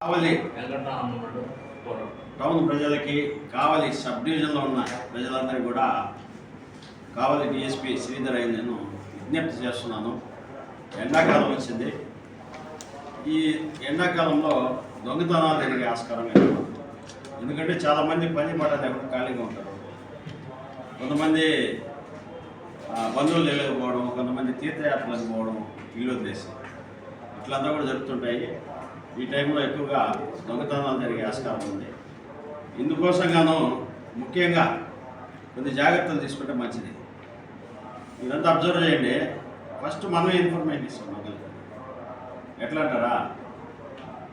కావలి. Town ప్రజలకి కావలి sub డివిజన్లో ఉన్న ప్రజలందరికీ కూడా కావలి డిఎస్పి శ్రీధర్ అయ్యి నేను విజ్ఞప్తి చేస్తున్నాను. ఎండాకాలం వచ్చింది. ఈ ఎండాకాలంలో దొంగతనాలు జరిగే ఆస్కారం ఎక్కువ. ఎందుకంటే చాలామంది పని పాట లేకుండా ఖాళీగా ఉంటారు. కొంతమంది బంధువులు వెళ్ళకపోవడం కొంతమంది తీర్థయాత్రలకు పోవడం ఇల్లు వదిలేసి. ఇట్లంతా కూడా జరుగుతుంటాయి. ఈ టైంలో ఎక్కువగా దొంగతనాలు జరిగే ఆస్కారం ఉంది. ఇందుకోసంగాను ముఖ్యంగా కొన్ని జాగ్రత్తలు తీసుకుంటే మంచిది. ఇదంతా అబ్జర్వ్ చేయండి. ఫస్ట్ మనమే ఇన్ఫర్మేషన్ ఇస్తాం మొదలు ఎట్లా అంటారా?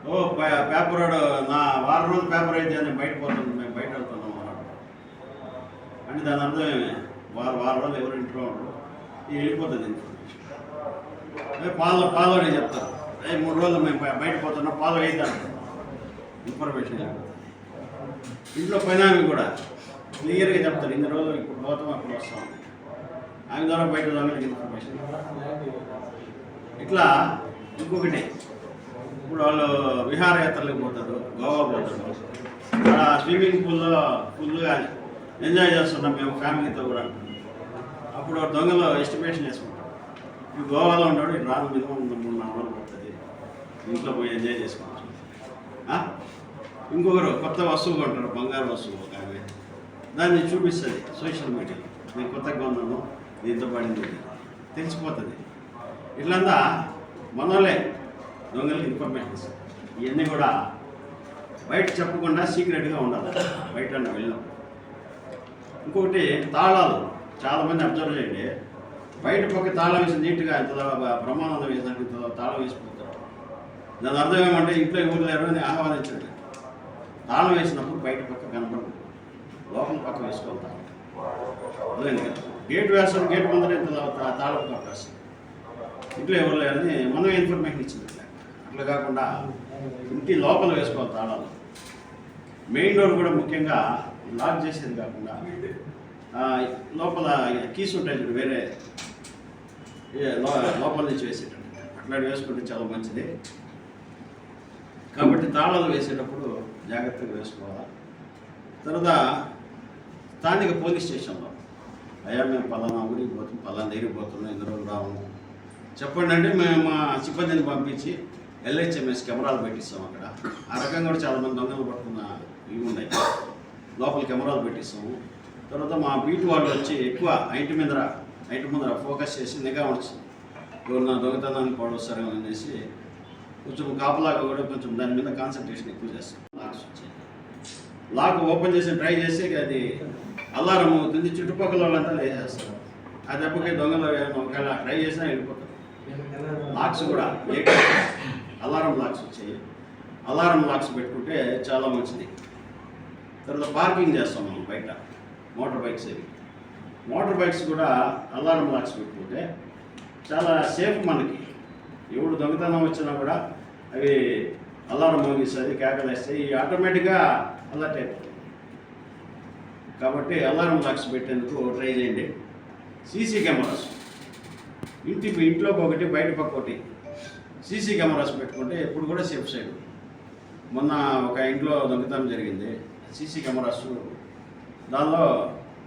ఓ పే- పేపర్ నా వారం రోజులు పేపర్ అయితే నేను బయట పోతాను మేము బయట వెళ్తున్నాం అన్నాడు అంటే దాని అర్థం ఏమి? వారు వారం రోజులు ఎవరు ఇంట్లో ఉండరు. ఇది వెళ్ళిపోతుంది పాలు పాలు అని చెప్తారు అదే మూడు రోజులు మేము బయట పోతున్నాం పాలు వేద్దాం ఇన్ఫర్మేషన్ ఇంట్లో పైన కూడా. క్లియర్గా చెప్తారు ఇన్ని రోజులు ఇప్పుడు పోతాం అప్పుడు వస్తాం. ఆమె ద్వారా బయట ఇన్ఫర్మేషన్ ఇట్లా ఇంకొకటి. ఇప్పుడు వాళ్ళు విహారయాత్రలకు పోతారు గోవా పోతారు. అక్కడ స్విమ్మింగ్ పూల్లో ఫుల్గా ఎంజాయ్ చేస్తున్నాం మేము ఫ్యామిలీతో కూడా. అప్పుడు దొంగలో దొంగలు ఎస్టిమేషన్ వేసుకుంటాం ఈ గోవాలో ఉన్నాడు ఇటు రాను మినిమం మూడు నాలుగు రోజులు పడుతుంది. ఇంట్లో పోయి ఎంజాయ్ చేసుకోవచ్చు ఇంకొకరు కొత్త వస్తువు కొంటారు బంగారు వస్తువు ఒక ఆమె. దాన్ని చూపిస్తుంది సోషల్ మీడియాలో. నేను కొత్తగా కొన్నాను దీంతో పడింది. తెలిసిపోతుంది. ఇట్లంతా మనోలే దొంగలకి ఇన్ఫర్మేషన్ ఇవన్నీ కూడా బయట చెప్పకుండా సీక్రెట్గా ఉండాలి. బయట వెళ్ళినప్పుడు ఇంకొకటి తాళాలు. చాలామంది అబ్జర్వ్ చేయండి. బయట పక్క తాళం వేసి నీట్గా ఎంత ప్రమాణంలో వేసినట్టు తాళం వేసిపోతారు దాని అర్థం ఏమంటే ఇంట్లో ఎవరు లేరు అని ఆహ్వానించండి. తాళం వేసినప్పుడు బయట పక్క కనపడదు. లోపల పక్క వేసుకోవాలి అర్థమైంది కదా? గేట్ వేస్తాం గేట్ ముందర ఇంత తాళం పక్క వేస్తాం ఇంట్లో ఎవరు లేరని మనం ఇన్ఫర్మేషన్ ఇచ్చింది. అట్లా కాకుండా ఇంటి లోపల వేసుకోవాలి తాళాలు మెయిన్ డోర్ కూడా ముఖ్యంగా లాక్ చేసేది కాకుండా లోపల కీస్ ఉంటాయి ఇప్పుడు వేరే లోపల నుంచి వేసేటట్టు అట్లాంటి వేసుకుంటే చాలా మంచిది. కాబట్టి తాళాలు వేసేటప్పుడు జాగ్రత్తగా వేసుకోవాలి? తర్వాత స్థానిక పోలీస్ స్టేషన్లో అయ్యా మేము పలానా ఊరికి పోతున్నాం పలానా దగ్గరికి పోతున్నాం ఇన్ని రోజులు రాము. చెప్పండి అంటే మేము మా సిబ్బందిని పంపించి ఎల్హెచ్ఎంఎస్ కెమెరాలు పెట్టిస్తాం అక్కడ. ఆ రకంగా కూడా చాలామంది దొంగలు పట్టుకున్న ఇవి ఉన్నాయి. లోపల కెమెరాలు పెట్టిస్తాము. తర్వాత మా బీటు వాళ్ళు వచ్చి ఎక్కువ ఐటి మీద ఐటి ముందర ఫోకస్ చేసి నిఘా ఉంచుతాం ఎవరు నా దొంగతనానికి కూడా అనేసి కొంచెం కాపలాగా కూడా కొంచెం దాని మీద కాన్సన్ట్రేషన్ ఎక్కువ చేస్తాం లాక్స్ వచ్చాయి లాక్ ఓపెన్ చేసి ట్రై చేసి అది అలారం అవుతుంది. చుట్టుపక్కల వాళ్ళంతా లేచేస్తారు ఆ దెబ్బకి దొంగలు ఒకవేళ ట్రై చేసినా వెళ్ళిపోతారు. లాక్స్ కూడా అలారం లాక్స్ వచ్చాయి. అలారం లాక్స్ పెట్టుకుంటే చాలా మంచిది. తర్వాత పార్కింగ్ చేస్తాం మనం బయట. మోటార్ బైక్స్ అవి. మోటార్ బైక్స్ కూడా అలారం లాక్స్ పెట్టుకుంటే చాలా సేఫ్ మనకి. ఎవడు దొంగతనం వచ్చినా కూడా అవి అలారం మోగిస్తుంది కేకలేస్తాయి ఆటోమేటిక్గా అలర్ట్ అయిపోతుంది కాబట్టి అలారం లాక్స్ పెట్టేందుకు ట్రై చేయండి. CC cameras. ఇంటి ఇంట్లోకి ఒకటి బయట పక్క ఒకటి. సీసీ కెమెరాస్ పెట్టుకుంటే ఎప్పుడు కూడా సేఫ్ సైడ్. మొన్న ఒక ఇంట్లో దొంగతనం జరిగింది. సీసీ కెమెరాస్ దానిలో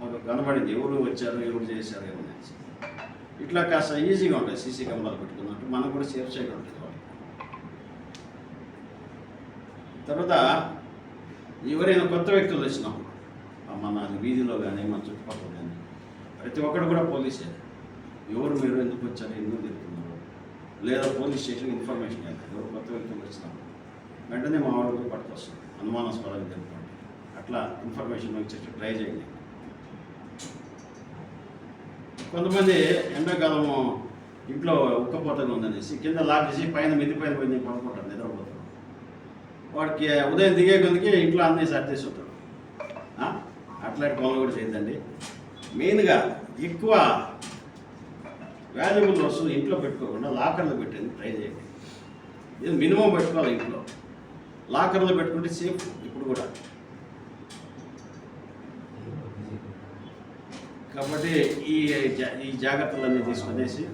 ఒక కనబడింది. ఎవరు వచ్చారు ఎవరు చేశారు ఏమని ఇట్లా కాస్త ఈజీగా ఉంటాయి సీసీ కెమెరాలు పెట్టుకున్నట్టు. మనకు కూడా సేఫ్ సైడ్ ఉంటుంది తర్వాత ఎవరైనా కొత్త వ్యక్తులు వచ్చినప్పుడు మన వీధిలో కానీ మన చుట్టుపక్కల కానీ ప్రతి ఒక్కరు కూడా పోలీసే. ఎవరు మీరు ఎందుకు వచ్చారు ఎందుకు తిరుగుతున్నారు? లేదా పోలీస్ స్టేషన్ ఇన్ఫర్మేషన్ ఇవ్వాలి ఎవరు కొత్త వ్యక్తులు వచ్చినప్పుడు వెంటనే మా వాళ్ళు పట్టుకొస్తుంది అనుమానాస్పదాలు అనుమానాస్పదంగా తెలుపుకోండి అట్లా ఇన్ఫర్మేషన్ వచ్చేసి ట్రై చేయండి. కొంతమంది ఎండాకాలం ఇంట్లో ఉక్కపోతగా ఉందనేసి కింద లాగేసి పైన మిద్ది పైన పోయి పడుకుంటారు నిద్రపోతారు. వాడికి ఉదయం దిగే కొద్దికి ఇంట్లో అన్నీ సర్దేసి చేసి ఆ? అట్లాంటి పనులు కూడా చేయదండి మెయిన్గా ఎక్కువ వాల్యుబుల్ వస్తువులు ఇంట్లో పెట్టుకోకుండా లాకర్లో పెట్టేందుకు ట్రై చేయండి. ఇది మినిమం పెట్టుకోవాలి ఇంట్లో. లాకర్లో పెట్టుకుంటే సేఫ్ ఇప్పుడు కూడా. కాబట్టి ఈ జా- ఈ జాగ్రత్తలన్నీ తీసుకునేసి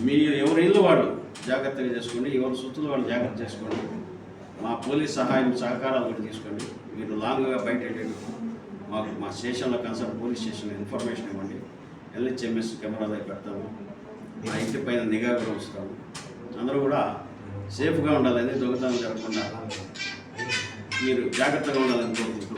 మీ ఎవరి ఇల్లు వాళ్ళు జాగ్రత్తగా చేసుకోండి ఎవరి సొత్తులు వాళ్ళు జాగ్రత్త చేసుకోండి. మా పోలీస్ సహాయం సహకారాలు కూడా తీసుకోండి. మీరు లాంగ్గా బయట వెళ్ళండి. మాకు మా స్టేషన్లో కన్సర్న్ పోలీస్ స్టేషన్లో ఇన్ఫర్మేషన్ ఇవ్వండి. ఎల్హెచ్ఎంఎస్ కెమెరాలో పెడతాము. వ్యక్తి పైన నిఘా కూడా ఉంచుతాము అందరూ కూడా సేఫ్గా ఉండాలని దొంగతనం జరగకుండా మీరు జాగ్రత్తగా ఉండాలని కోరుకుంటూ